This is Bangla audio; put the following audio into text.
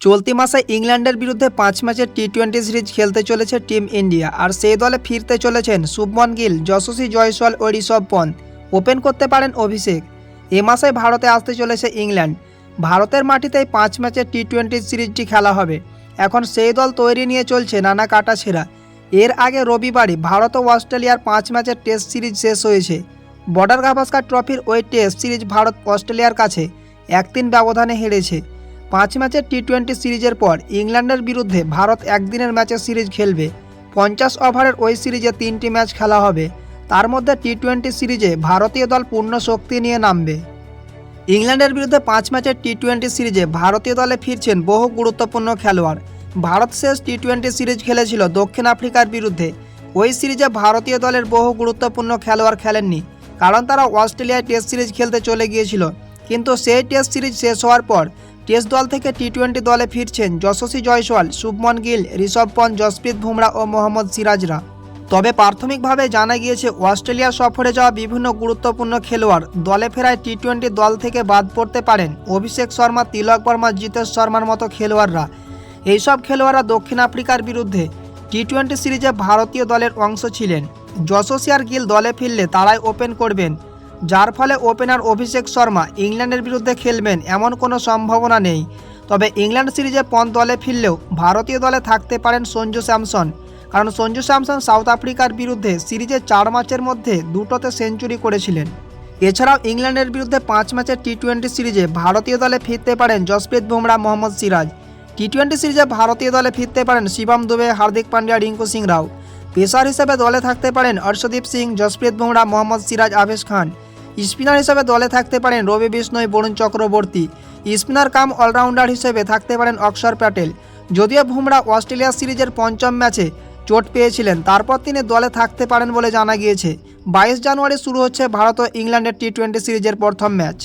চলতি মাসে ইংল্যান্ডের বিরুদ্ধে পাঁচ ম্যাচের টি টোয়েন্টি সিরিজ খেলতে চলেছে টিম ইন্ডিয়া, আর সেই দলে ফিরতে চলেছেন শুভমন গিল, যশস্বী জয়সওয়াল ও ঋষভ পন্থ। ওপেন করতে পারেন অভিষেক। এ মাসে ভারতে আসতে চলেছে ইংল্যান্ড। ভারতের মাটিতেই পাঁচ ম্যাচের টি টোয়েন্টি সিরিজটি খেলা হবে। এখন সেই দল তৈরি নিয়ে চলছে নানা কাটাছেঁড়া। এর আগে রবিবারই ভারত ও অস্ট্রেলিয়ার পাঁচ ম্যাচের টেস্ট সিরিজ শেষ হয়েছে। বর্ডার গাভাস্কার ট্রফির ওই টেস্ট সিরিজ ভারত অস্ট্রেলিয়ার কাছে এক তিন ব্যবধানে হেরেছে। পাঁচ ম্যাচের টি টোয়েন্টি সিরিজের পর ইংল্যান্ডের বিরুদ্ধে ভারত একদিনের ম্যাচের সিরিজ খেলবে। পঞ্চাশ ওভারের ওই সিরিজে তিনটি ম্যাচ খেলা হবে। তার মধ্যে টি টোয়েন্টি সিরিজে ভারতীয় দল পূর্ণ শক্তি নিয়ে নামবে। ইংল্যান্ডের বিরুদ্ধে পাঁচ ম্যাচের টি টোয়েন্টি সিরিজে ভারতীয় দলে ফিরছেন বহু গুরুত্বপূর্ণ খেলোয়াড়। ভারত শেষ টি টোয়েন্টি সিরিজ খেলেছিল দক্ষিণ আফ্রিকার বিরুদ্ধে। ওই সিরিজে ভারতীয় দলের বহু গুরুত্বপূর্ণ খেলোয়াড় খেলেননি, কারণ তারা অস্ট্রেলিয়ায় টেস্ট সিরিজ খেলতে চলে গিয়েছিল। কিন্তু সেই টেস্ট সিরিজ শেষ হওয়ার পর টেস্ট দল থেকে টি টোয়েন্টি দলে ফিরছেন যশস্বী জয়সওয়াল, শুভমন গিল, ঋষভ পন্থ জসপ্রীত বুমরা ও মোহাম্মদ সিরাজরা। তবে প্রাথমিকভাবে জানা গিয়েছে, অস্ট্রেলিয়া সফরে যাওয়া বিভিন্ন গুরুত্বপূর্ণ খেলোয়াড় দলে ফেরায় টি টোয়েন্টি দল থেকে বাদ পড়তে পারেন অভিষেক শর্মা, তিলক বর্মা, জিতেশ শর্মার মতো খেলোয়াড়রা। এইসব খেলোয়াড়রা দক্ষিণ আফ্রিকার বিরুদ্ধে টি টোয়েন্টি সিরিজে ভারতীয় দলের অংশ ছিলেন। যশস্বী আর গিল দলে ফিরলে তারাই ওপেন করবেন যার ফলে ওপেনার অভিষেক শর্মা ইংল্যান্ডের বিরুদ্ধে খেলবেন এমন কোনো সম্ভাবনা নেই। তবে ইংল্যান্ড সিরিজে পন দলে ফিরলেও ভারতীয় দলে থাকতে পারেন সঞ্জু স্যামসন। কারণ সঞ্জু স্যামসন সাউথ আফ্রিকার বিরুদ্ধে সিরিজে চার ম্যাচের মধ্যে দুটোতে সেঞ্চুরি করেছিলেন। এছাড়াও ইংল্যান্ডের বিরুদ্ধে পাঁচ ম্যাচের টি টোয়েন্টি সিরিজে ভারতীয় দলে ফিরতে পারেন জসপ্রীত বুমরা, মোহাম্মদ সিরাজ। টি টোয়েন্টি সিরিজে ভারতীয় দলে ফিরতে পারেন শিবম দুবে, হার্দিক পান্ডিয়া, রিঙ্কু সিং রাও পেসার হিসেবে দলে থাকতে পারেন হর্ষদীপ সিং জসপ্রীত বুমরা, মোহাম্মদ সিরাজ, আবেশ খান। স্পিনার হিসেবে দলে থাকতে পারেন Ravi Bishnoi Varun Chakravarthy. Spinner cum allrounder হিসেবে থাকতে পারেন অক্ষর প্যাটেল। যদিও বুমরা অস্ট্রেলিয়া সিরিজের পঞ্চম ম্যাচে চোট পেয়েছিলেন, তারপর তিনি দলে থাকতে পারেন বলে জানা গিয়েছে। বাইশ জানুয়ারি শুরু হচ্ছে ভারত ও ইংল্যান্ডের টি টোয়েন্টি সিরিজের প্রথম ম্যাচ।